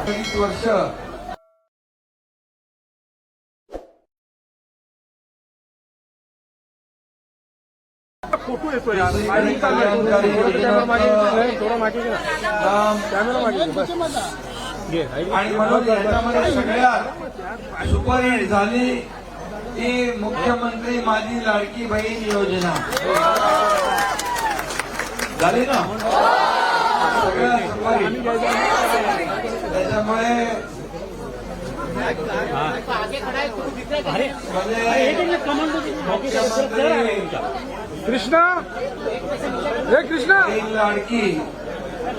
वीस वर्ष फोटो येतोय आणि म्हणून याच्यामध्ये सगळ्यात सुपरहिट झाली ती मुख्यमंत्री माझी लाडकी बहीण योजना. झाली ना? त्याच्यामुळे म्हणजे कृष्णा हे कृष्णा लाडकी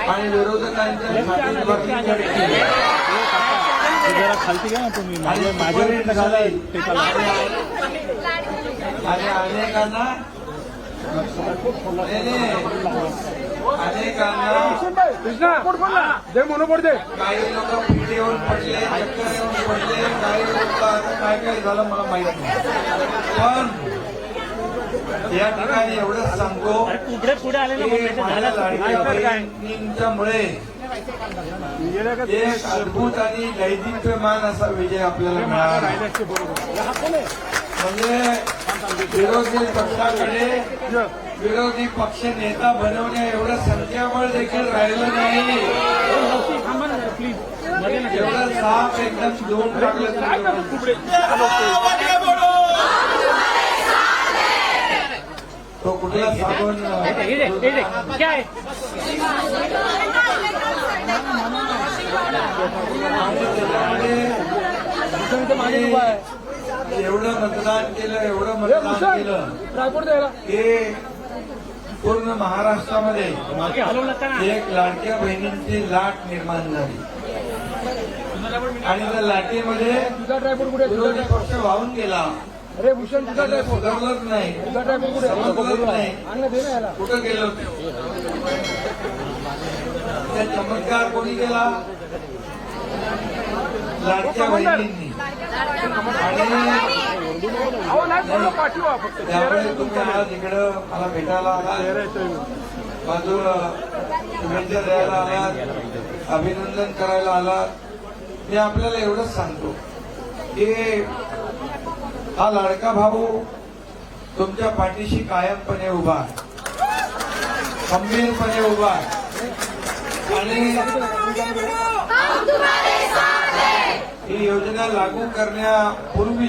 आणि विरोधकांच्या जरा खालती घ्या ना तुम्ही झाली आणि अनेकांना नाही, नाही. अनेकांना कृष्णा दे मोनोपोड दे. काही लोक पीठ येऊन पडले चक्कर येऊन पडले काही लोक काय काय झालं मला माहीत नाही. पण या ठिकाणी एवढंच सांगतो पुढे पुढे आले ना की माझ्या लाडक्या बहिणींच्यामुळे एक अद्भुत आणि दैदिप्यमान असा विजय आपल्याला मिळाला. म्हणजे विरोधी पक्षाकडे विरोधी पक्ष नेता बनवण्या एवढं संख्याबळ देखील राहिलं नाही. एवढं साप एकदम दोन टाकलं तो कुठला साबण? एवढं मतदान केलं एवढं मतदान केलं. हे पूर्ण महाराष्ट्रामध्ये एक लाडक्या बहिणींची लाट निर्माण झाली. आणि त्या लाटेमध्ये तुझा कुठे विरोधी पक्ष वाहून गेला. अरे भूषण तुझा टाईप सुधारलंच नाही. तुझा ट्रायपोर्ट कुठे समजलंच नाही. कुठं गेलो त्या चमत्कार कोणी केला? लाडक्या बहिणींनी. आणि अहो नाही बोललो पाठवा फक्त त्यामुळे तुम्ही आज इकडं मला भेटायला आलात बाजूला शुभेच्छा द्यायला आलात अभिनंदन करायला आलात मी आपल्याला एवढंच सांगतो की हा लाडका भाऊ तुमच्या पाठीशी कायमपणे उभा आहे. खंबीरपणे उभा आहे. आणि ही योजना लागू करण्यापूर्वी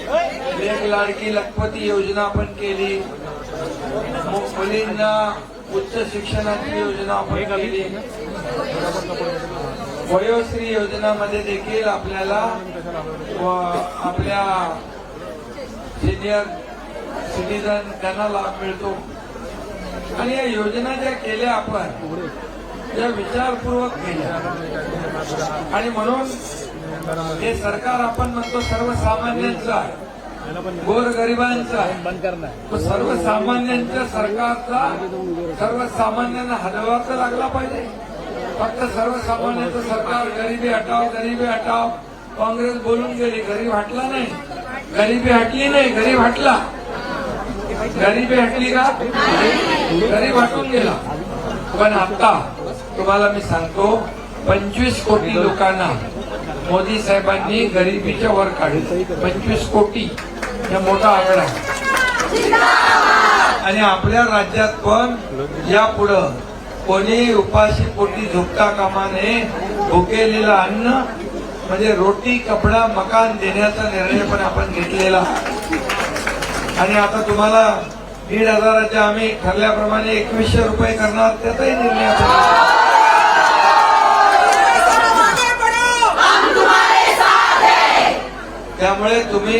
एक लाडकी लखपती योजना आपण केली. मुलींना उच्च शिक्षणाची योजना आपण केली. वयोश्री योजनामध्ये देखील आपल्याला व- आपल्या सिनियर सिटीजन त्यांना लाभ मिळतो. आणि या योजना ज्या केल्या आपण त्या विचारपूर्वक केल्या. आणि म्हणून हे सरकार आपण म्हणतो सर्वसामान्यांचं आहे. गोरगरिबांचं सर्वसामान्यांच्या सरकारचा सर्वसामान्यांना हलवा तर लागला पाहिजे. फक्त सर्वसामान्यांचं सरकार गरिबी हटाव गरिबी हटाव काँग्रेस बोलून गेली गरीब हटला नाही. गरिबी हटली नाही गरीब हटला. गरिबी हटली का? गरीब हटून गेला. पण आता तुम्हाला मी सांगतो पंचवीस कोटी लोकांना मोदी साहेबांनी गरिबीच्या वर काढले. पंचवीस कोटी. हा मोठा आकडा आहे आणि आपल्या राज्यात पण यापुढं कोणी उपाशी पोटी झोपता कामा नये भुकेलेलं अन्न म्हणजे रोटी कपडा मकान देण्याचा निर्णय पण आपण घेतलेला. आणि आता तुम्हाला दीड हजाराच्या आम्ही ठरल्याप्रमाणे एकवीसशे रुपये करणार त्याचाही निर्णय आपण. त्यामुळे तुम्ही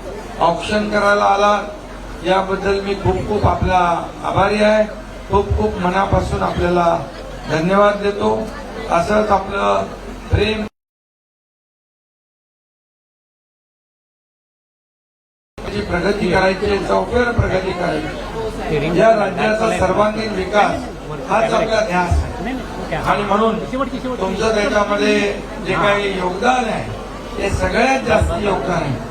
ऑप्शन करायला आला. याबद्दल मी खूप खूप आपला आभारी आहे. खूप खूप मनापासून आपल्याला धन्यवाद देतो. असंच आपलं प्रेम प्रगती करायची चौफेर प्रगती करायची. या राज्याचा सर्वांगीण विकास हाच आपला ध्यास आहे. आणि म्हणून तुमचं त्याच्यामध्ये जे काही योगदान आहे ते सगळ्यात जास्त योगदान आहे.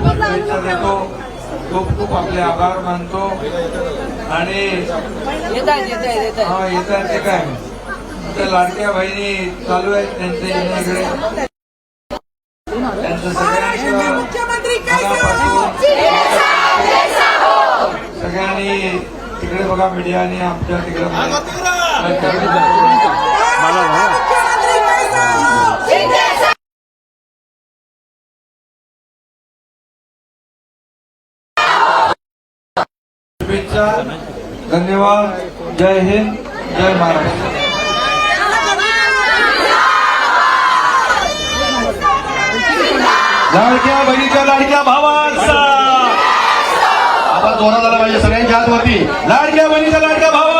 शुभेच्छा देतो खूप खूप आपले आभार मानतो आणि हा येत आहे ते काय त्या लाडक्या बहिणी चालू आहेत त्यांचे येण्याकडे त्यांचं सगळ्यांनी सगळ्यांनी तिकडे बघा मीडियाने आमच्या तिकडे शुभेच्छा धन्यवाद. जय हिंद जय महाराष्ट्र. लाडक्या बहिणीच्या लाडक्या भावांचा. आता जोरा झाला पाहिजे सगळ्यांच्या हात लाडक्या बहिणीच्या लाडक्या भावा